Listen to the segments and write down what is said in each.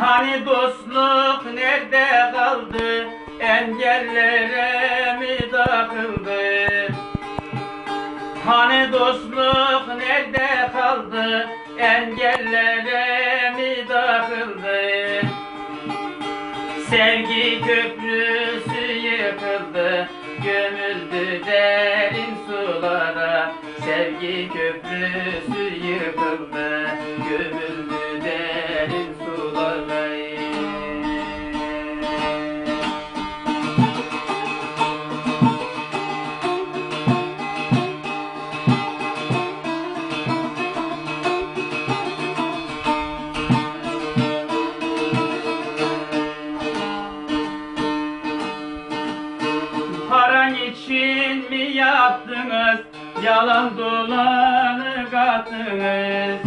Hani dostluk nerede kaldı? Engellere mi takıldı? Hani dostluk nerede kaldı? Engellere mi takıldı? Sevgi köprüsü mi yaptınız? Yalan dolanı kattınız.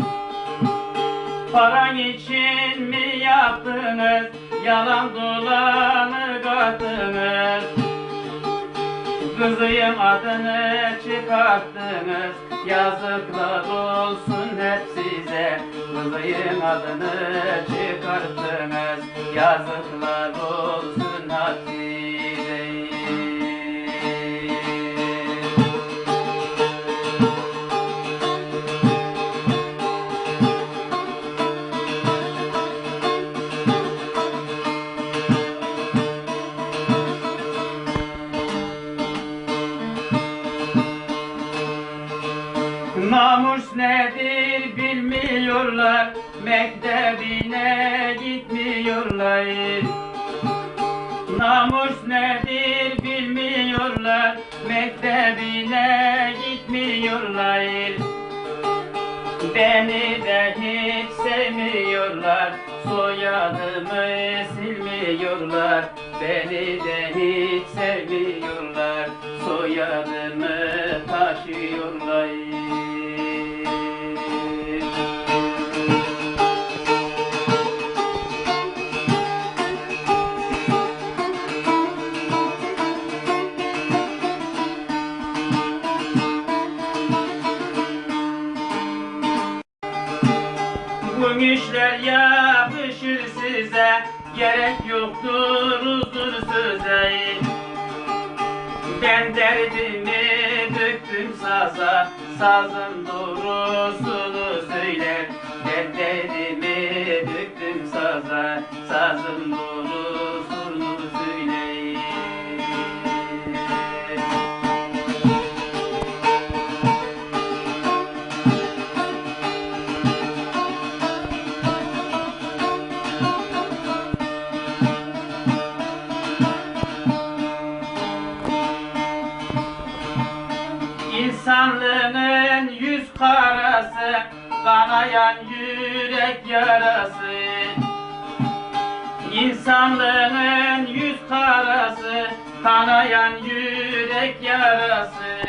Paran için mi yaptınız? Yalan dolanı kattınız. Kızıyım adını çıkarttınız Yazıklar olsun hep size Kızıyım adını çıkarttınız Yazıklar olsun gitmiyorlar Namus nedir bilmiyorlar. Mektebine gitmiyorlar. Beni de hiç sevmiyorlar. Soyadımı silmiyorlar. Beni de hiç sevmiyorlar. Soyadımı işler yakışır size Gerek yoktur uzun söze Ben derdimi döktüm saza Sazım doğrusunu söyler Ben derdimi döktüm saza Sazım doğrusunu İnsanlığın yüz karası Kanayan yürek yarası. İnsanlığın yüz karası Kanayan yürek yarası.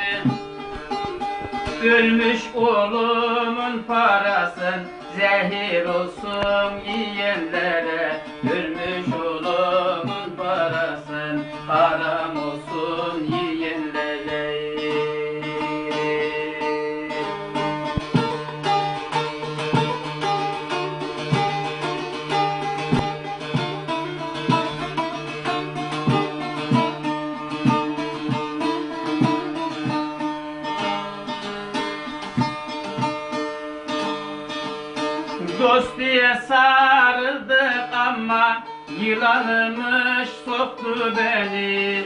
Ölmüş oğlumun parasın Zehir olsun yiyenlere. Ölmüş oğlumun parasın Haram Dost diye sarıldık ama Yılanımış soktu beni.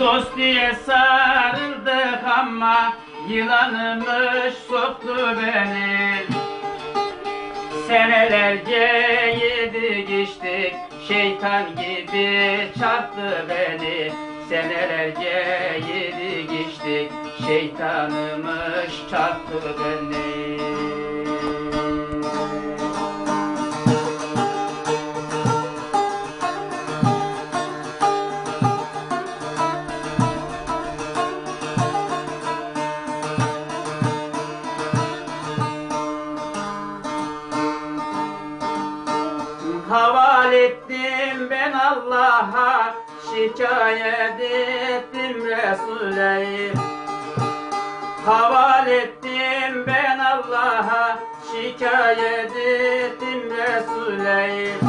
Dost diye sarıldık ama Yılanımış soktu beni. Senelerce yedik içtik Şeytan gibi çarptı beni. Senelerce yedik içtik Şeytanımış çarptı beni Allah'a Şikayet ettim Resul'e Havale ettim ben Allah'a Şikayet ettim Resul'e Resuleyim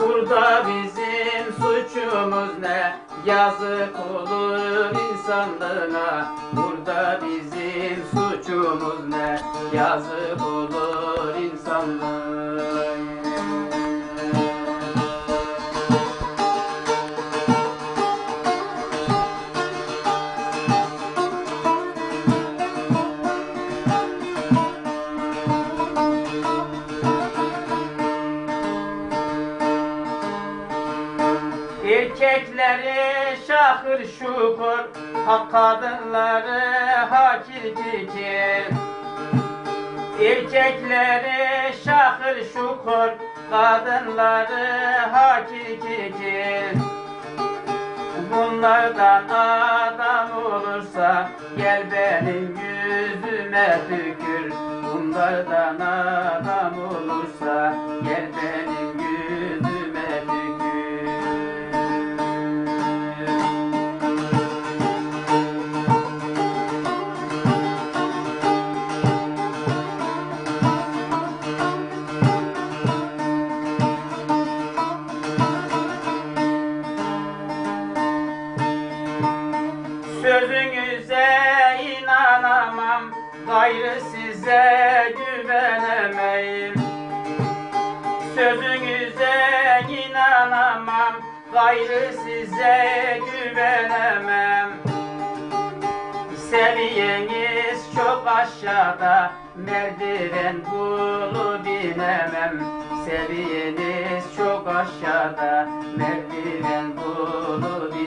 Burada bizim suçumuz ne? Yazık olur insanlığına Burada bizim suçumuz ne? Yazık olur insanlığına Şakır şukur, hak kadınları hakir kikir. Erkekleri şakır şukur, kadınları hakir kikir. Bunlardan adam olursa gel benim yüzüme tükür. Bunlardan adam olursa Gayrı size güvenemeyim Sözünüze inanamam. Gayrı size güvenemem. Seviyeniz çok aşağıda. Merdiven bulup inemem Seviyeniz çok aşağıda. Merdiven bulup inemem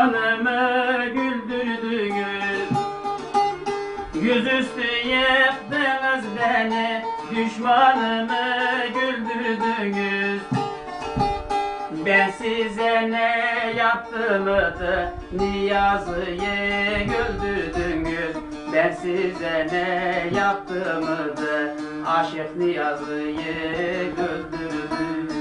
Düşmanımı güldürdünüz Yüzüstü yıktınız beni Düşmanımı güldürdünüz Ben size ne yaptımdı Niyazı'yı güldürdünüz Ben size ne yaptımdı Aşık Niyazı'yı güldürdünüz